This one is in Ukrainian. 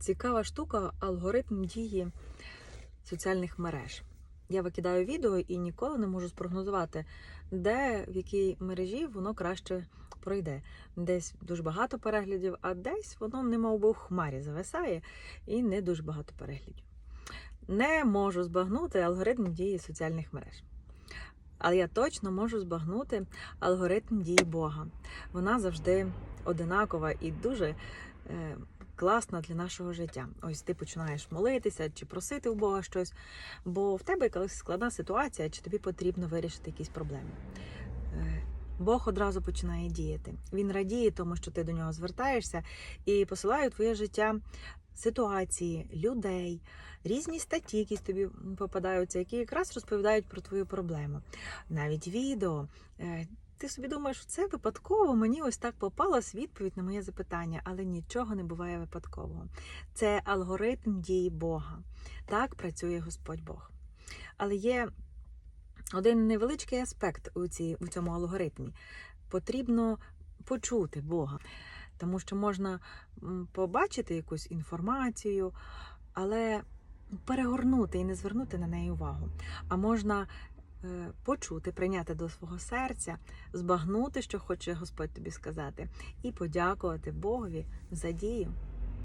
Цікава штука алгоритм дії соціальних мереж. Я викидаю відео і ніколи не можу спрогнозувати, де в якій мережі воно краще пройде. Десь дуже багато переглядів, а десь воно немов би в хмарі зависає і не дуже багато переглядів. Не можу збагнути алгоритм дії соціальних мереж. Але я точно можу збагнути алгоритм дії Бога. Вона завжди одинакова і дуже е, класна для нашого життя. Ось ти починаєш молитися чи просити у Бога щось, бо в тебе якась складна ситуація, чи тобі потрібно вирішити якісь проблеми. Е, Бог одразу починає діяти. Він радіє тому, що ти до нього звертаєшся, і посилає у твоє життя ситуації, людей, різні статті, які тобі попадаються, які якраз розповідають про твою проблему. Навіть відео. Ти собі думаєш, це випадково мені ось так попалась відповідь на моє запитання, але нічого не буває випадкового. Це алгоритм дії Бога. Так працює Господь Бог. Але є один невеличкий аспект у, цій, у цьому алгоритмі. Потрібно почути Бога, тому що можна побачити якусь інформацію, але перегорнути і не звернути на неї увагу. А можна почути, прийняти до свого серця, збагнути, що хоче Господь тобі сказати, і подякувати Богові за дію.